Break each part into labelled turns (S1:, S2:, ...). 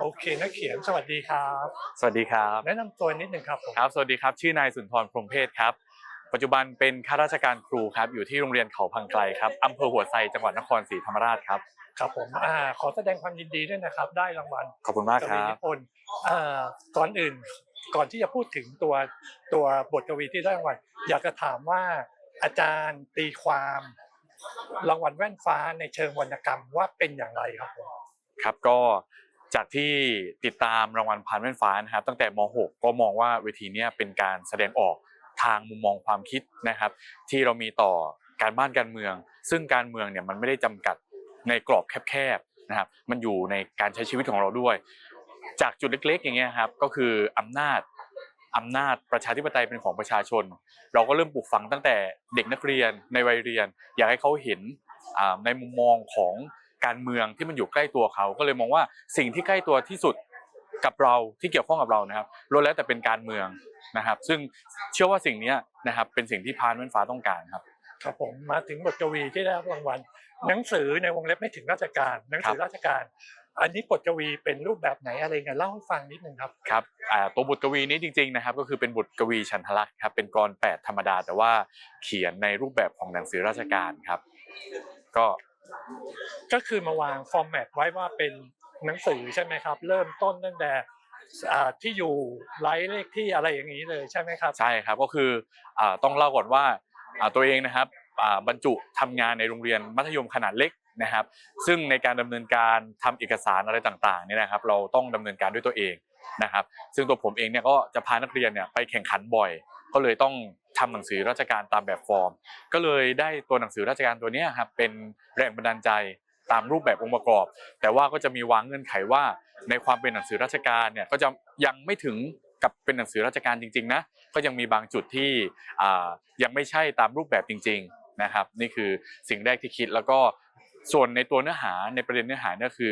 S1: โอเคนักเขียนสวัสดีครับ
S2: สวัสดีครับ
S1: แนะนำตัวนิดหนึ่งครับผม
S2: ครับ สวัสดีครับ ชื่อนายสุนทรพรหมเพศครับ ปัจจุบันเป็นข้าราชการครูครับ อยู่ที่โรงเรียนเขาพังไกลครับอำเภอหัวไซ จังหวัดนครศรีธรรมราชครับ
S1: ครับผมอ่าขอแสดงความยินดีด้วยนะครับ ได้รางวัล
S2: ขอบคุณมาก
S1: ก
S2: ค
S1: วี
S2: รั
S1: นิ
S2: บ
S1: พนธ์อ่าก่อนอื่น ก่อนที่จะพูดถึงตัวตัวบทกวีที่ได้รางวัลอยากจะถามว่าอาจารย์ตีความรางวัลแว่นฟ้าในเชิงวรรณกรรมว่าเป็นอย่างไรครับผม
S2: ครับก็ จากที่ติดตามรางวัลพานแว่นฟ้านะครับตั้งแต่ม .6 ก็มองว่าเวทีนี้เป็นการแสดงออกทางมุมมองความคิดนะครับ ที่เรามีต่อการบ้านการเมือง ซึ่งการเมืองเนี่ยมันไม่ได้จำกัดในกรอบแคบๆนะครับ มันอยู่ในการใช้ชีวิตของเราด้วย จากจุดเล็กๆ อย่างเงี้ยครับก็คืออำนาจอำนาจประชาธิปไตยเป็นของประชาชน เราก็เริ่มปลูกฝังตั้งแต่เด็กนักเรียนในวัยเรียน อยากให้เขาเห็นในมุมมองของ การเมืองที่มันอยู่ใกล้ตัวเขาก็เลยมองว่าสิ่งที่ใกล้ตัวที่สุดกับเราที่เกี่ยวข้องกับเรานะครับล้วนแล้วแต่เป็นการเมืองนะครับ ซึ่งเชื่อว่าสิ่งเนี้ยนะครับเป็นสิ่งที่พานแว่นฟ้าต้องการครับ
S1: ครับผมมาถึงบทกวีที่ได้รับรางวัลหนังสือในวงเล็บไม่ถึงราชการ หนังสือราชการ อันนี้บทกวีเป็นรูปแบบไหนอะไรไงเล่าให้ฟังนิดนึงครับ
S2: ครับอ่าตัวบทกวีนี้จริงๆนะครับก็คือเป็นบทกวีฉันทลักษณ์ครับเป็นกรแปดธรรมดาแต่ว่าเขียนในรูปแบบของหนังสือราชการครับ ก็
S1: ก็คือมาวางฟอร์แมตไว้ว่าเป็นหนังสือใช่ไหมครับ เริ่มต้นตั้งแต่อ่าที่อยู่ไลฟ์เลขที่อะไรอย่างนี้เลยใช่ไหมครับ
S2: ใช่ครับก็คืออ่าต้องเล่าก่อนว่าอ่าตัวเองนะครับอ่าบรรจุทำงานในโรงเรียนมัธยมขนาดเล็กนะครับ ซึ่งในการดำเนินการทำเอกสารอะไรต่างๆเนี่ยนะครับ เราต้องดำเนินการด้วยตัวเอง นะครับ ซึ่งตัวผมเองเนี่ยก็จะพานักเรียนเนี่ยไปแข่งขันบ่อย ก็เลยต้องทำหนังสือราชการตามแบบฟอร์ม ก็เลยได้ตัวหนังสือราชการตัวนี้ครับเป็นแรงบันดาลใจตามรูปแบบองค์ประกอบ แต่ว่าก็จะมีวางเงื่อนไขว่า ในความเป็นหนังสือราชการเนี่ยก็จะยังไม่ถึงกับเป็นหนังสือราชการจริงๆนะก็ยังมีบางจุดที่ยังไม่ใช่ตามรูปแบบจริง ๆนะครับ นี่คือสิ่งแรกที่คิดแล้วก็ ส่วนในตัวเนื้อหาในประเด็นเนื้อหาเนี่ยคือ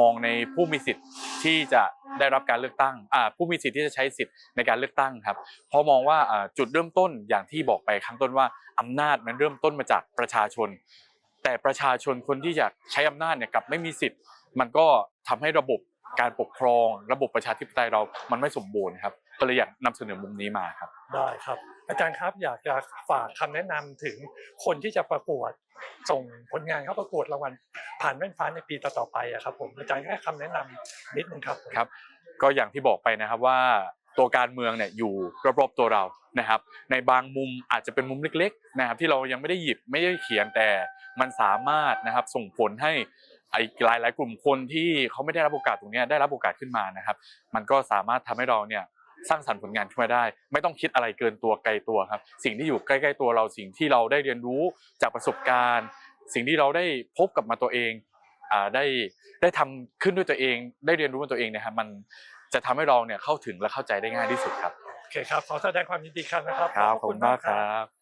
S2: มองในผู้มีสิทธิ์ที่จะได้รับการเลือกตั้งผู้มีสิทธิ์ที่จะใช้สิทธิ์ในการเลือกตั้งครับเพราะมองว่าจุดเริ่มต้นอย่างที่บอกไปข้างต้นว่าอำนาจมันเริ่มต้นมาจากประชาชน แต่ประชาชนคนที่จะใช้อำนาจเนี่ยกับไม่มีสิทธิ์ มันก็ทำให้ระบบการปกครอง ระบบประชาธิปไตยเรา มันไม่สมบูรณ์ครับก็เลยอยากนำเสนอมุมนี้มาครับ
S1: ได้ครับ อาจารย์ครับอยากจะฝากคำแนะนำถึงคนที่จะประกวด ส่งผลงานเข้าประกวดรางวัลผ่านแว่นฟ้าในปีต่อๆไปอะครับผมอาจารย์ให้คำแนะนำนิดนึงครับ
S2: ครับ ก็อย่างที่บอกไปนะครับว่าตัวการเมืองเนี่ยอยู่รอบๆตัวเรานะครับ ในบางมุมอาจจะเป็นมุมเล็กๆนะครับที่เรายังไม่ได้หยิบไม่ได้เขียนแต่มันสามารถนะครับส่งผลให้ไอ้หลายหลายๆกลุ่มคนที่เขาไม่ได้รับโอกาสตรงเนี้ยได้รับโอกาสขึ้นมานะครับ มันก็สามารถทำให้เราเนี่ย สร้างสรรค์ผลงานขึ้นมาได้ ไม่ต้องคิดอะไรเกินตัวไกลตัวครับ สิ่งที่อยู่ใกล้ๆตัวเราสิ่งที่เราได้เรียนรู้จากประสบการณ์ สิ่งที่เราได้พบกับมาตัวเองอ่าได้ได้ทำขึ้นด้วยตัวเอง ได้เรียนรู้กับตัวเองเนะครับมันจะทำให้เราเนี่ยเข้าถึงและเข้าใจได้ง่ายที่สุดครับ
S1: โอเคครับขอแสดงความยินดีครับนะครับ
S2: ครับขอบคุณมากครับ